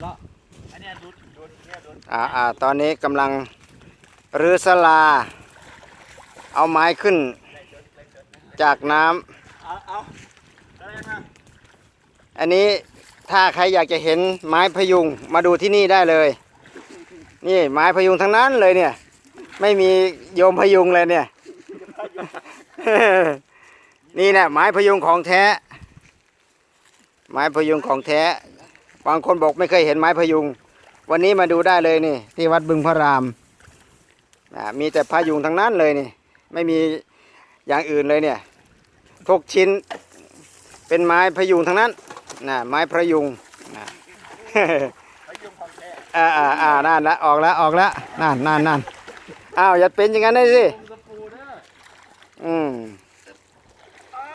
อันเนี้ยดูดูเนี่ยดูอ่าอ่าตอนนี้กำลังรื้อสลา เอาไม้ขึ้น จากน้ำเอาเอาอะไรมาอันนี้ถ้าใครอยากจะเห็นไม้พยุงมาดูที่นี่ได้เลย นี่ไม้พยุงทั้งนั้นเลยเนี่ย ไม่มีโยมพยุงเลยเนี่ย นี่แหละไม้พยุงของแท้ ไม้พยุงของแท้ บางคนบอกไม่เคยเห็นไม้พยุง วันนี้มาดูได้เลยนี่ ที่วัดบึงพระรามอ่ามีแต่พยุงทั้งนั้นเลยนี่ ไม่มีอย่างอื่นเลยเนี่ยทุกชิ้นเป็นไม้พยุงทั้งนั้นนะไม้พยุงนะอ่าอ่าอ่านั่นละออกแล้วออกแล้วนั่นนั่นนั่นอ้าวอย่าเป็นอย่างนั้นได้สิออืม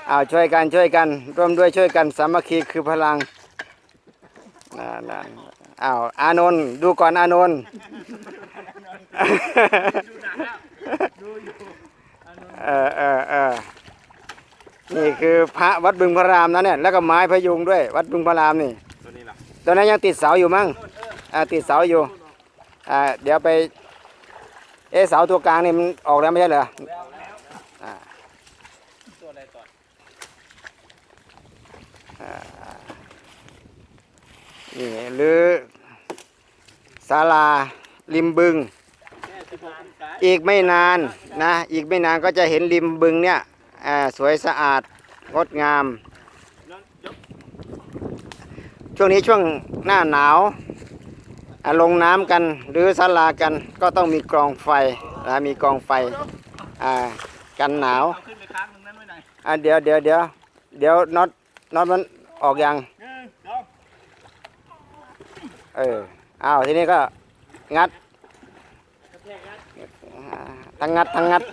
อ้าวช่วยกันช่วยกัน ร่วมด้วยช่วยกันสามัคคีคือพลัง นั่นนั่นอ้าวอานนท์ดูก่อนอานนท์ดูหนังแล้วดูอยู่อันนู้นเออเออเออนี่คือพระวัดบึงพระรามนะเนี่ยแล้วก็ไม้พยุงด้วย วัดบึงพระรามนี่ตัวนี้ล่ะตอนนั้นยังติดเสาอยู่มั้งอ่าติดเสาอยู่อ่าเดี๋ยวไป เอะเสาตัวกลางนี่มันออกแล้วไม่ใช่เหรอ แล้วแล้ว อ่า ตัวอะไรต่อ นี่หรือศาลาริมบึง อีกไม่นานนะ อีกไม่นานก็จะเห็นริมบึงเนี่ยสวยสะอาดงดงาม ช่วงนี้ช่วงหน้าหนาวลงน้ำกันหรือศาลากันก็ต้องมีกรองไฟนะมีกรองไฟกันหนาวเอาขึ้นไปค้างตรงนั้นไว้หน่อยอ่าเดี๋ยวเดี๋ยวเดี๋ยวเดี๋ยวน็อตน็อตมันออกยัง เอออ้าวทีนี้ก็งัดทั้งงัดทั้งงัด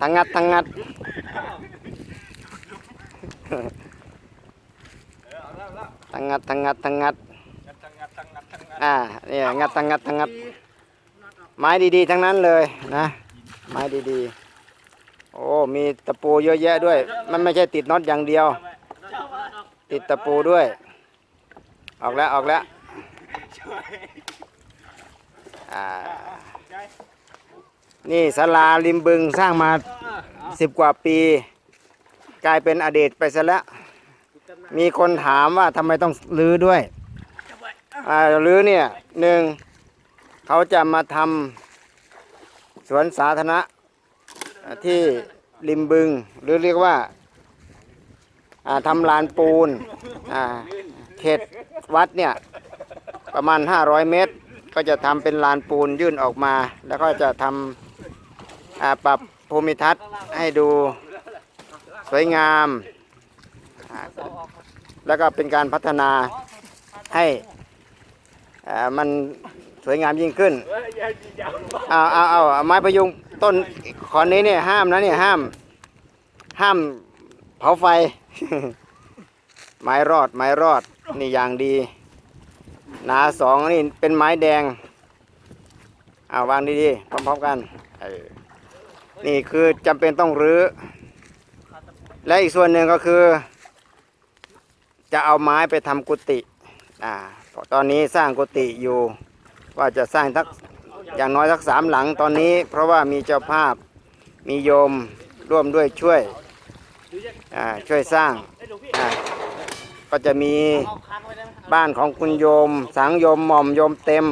ทั้งงัดทั้งงัดทั้งงัดทั้งงัดทั้งงัดอ่าเนี่ยงัดทั้งงัดทั้งงัดไม้ดีๆทั้งนั้นเลยนะ ไม้ดีๆ โอ้มีตะปูเยอะแยะด้วย มันไม่ใช่ติดน็อตอย่างเดียว ติดตะปูด้วย ออกแล้วออกแล้วช่วยอ่าใจนี่ศาลาริมบึงสร้างมาเออเอาสิบกว่าปี กลายเป็นอดีตไปซะแล้วจำหน่ายมีคนถามว่าทำไมต้องรื้อด้วยจับไว้อ่ารื้อเนี่ยหนึ่งเขาจะมาทำสวนสาธารณะอ่าที่ริมบึง หรือเรียกว่าอ่าทำลานปูนอ่าเขต วัดเนี่ยประมาณ 500 เมตร ก็จะทำเป็นลานปูนยื่นออกมา แล้วก็จะทำอ่าปรับภูมิทัศน์ให้ดูสวยงาม แล้วก็เป็นการพัฒนาให้มันสวยงามยิ่งขึ้นเอาเอาเอาเอาเอาไม้พยุงต้นขอนนี้เนี่ยห้ามนะเนี่ยห้าม ห้ามเผาไฟ ไม้รอดไม้รอดนี่อย่างดี หนาสองนี่เป็นไม้แดงเอาวางดีๆพร้อมๆกันนี่คือจำเป็นต้องรื้อ และอีกส่วนหนึ่งก็คือ จะเอาไม้ไปทำกุฏิอ่าตอนนี้สร้างกุฏิอยู่ว่าจะสร้างทักอย่างน้อยสักสามหลังตอนนี้ เพราะว่ามีเจ้าภาพมีโยมร่วมด้วยช่วยอ่าช่วยสร้าง ก็จะมีบ้านของคุณโยม สังโยมหม่อมโยมเต็ม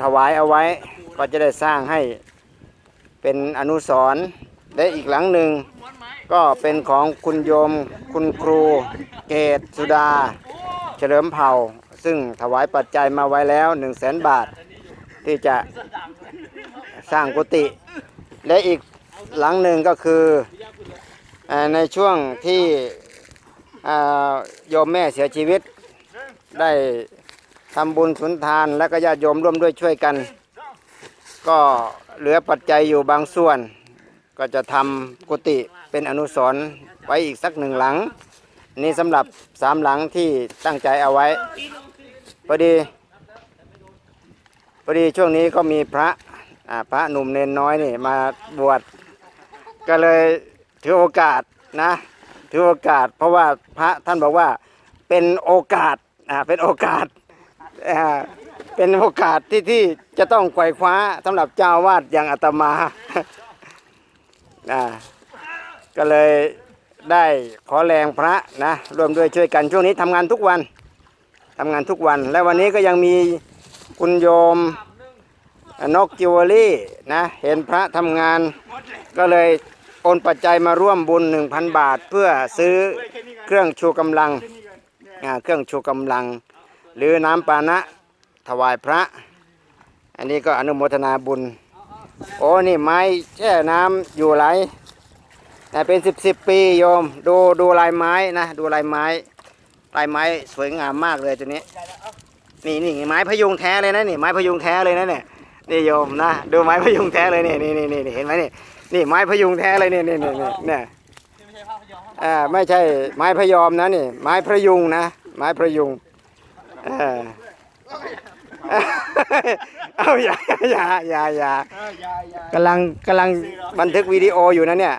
ถวายเอาไว้ก็จะได้สร้างให้เป็นอนุสรณ์และอีกหลังหนึ่งก็เป็นของคุณโยมคุณครู เกตสุดา เฉลิมเผ่า ซึ่งถวายปัจจัยมาไว้แล้ว1 0 0 0 0แบาท ที่จะสร้างกุฏิและอีกหลังหนึ่งก็คือในช่วงที่ โยมแม่เสียชีวิต ได้ทำบุญสุนทานและก็ญาติโยมร่วมด้วยช่วยกัน ก็เหลือปัจจัยอยู่บางส่วน ก็จะทำกุฏิเป็นอนุสรณ์ไว้อีกสักหนึ่งหลัง นี่สำหรับสามหลังที่ตั้งใจเอาไว้พอดีพอดีช่วงนี้ก็มีพระพระหนุ่มเนนน้อยนี่มาบวชก็เลยถือโอกาสนะ ถือโอกาส เพราะว่าพระท่านบอกว่าเป็นโอกาสอ่าเป็นโอกาสอ่าเป็นโอกาสที่ที่จะต้องไขว่คว้าสำหรับเจ้าวาดอย่างอาตมาอ่าก็เลยได้ขอแรงพระนะรวมด้วยช่วยกันช่วงนี้ทำงานทุกวันทำงานทุกวัน และวันนี้ก็ยังมีคุณโยมนกจิวเวลรี่นะเห็นพระทำงานก็เลย โอนปัจจัยมาร่วมบุญ 1,000 บาท เพื่อซื้อเครื่องชูกำลังเครื่องชูกำลัง หรือน้ำปานะถวายพระ อันนี้ก็อนุโมทนาบุญ โอ้นี่ไม้แช่น้ำอยู่หลแต่เป็นสิบสิบปีโยม ดูดูลายไม้นะ ดูลายไม้ ลายไม้สวยงามมากเลยตัวนี้ นี่นี่ไม้พยุงแท้เลยนะนี่ไม้พยุงแท้เลยนะเนี่ย นี่โยมนะดูไม้พยุงแท้เลยนี่นี่นี่นี่เห็นไหมนี่นี่ไม้พยุงแท้เลยนี่นี่นี่นี่เนี่ยอ่าไม่ใช่ไม้พยอมนะนี่ไม้พยุงนะ ไม้พยุงเออเอาอย่าอย่าอย่าอย่าเออยายยายกำลังกำลังบันทึกวิดีโออยู่นะเนี่ย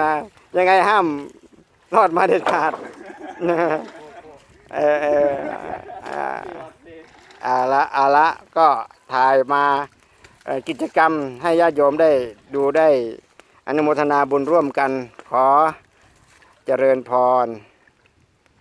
นะยังไงห้ามทอดมาเด็ดขาดนะเออเอออ่าเอาละเอาละก็ถ่ายมาเอ่อ กิจกรรมให้ญาติโยมได้ดูได้อนุโมทนาบุญร่วมกัน ขอเจริญพร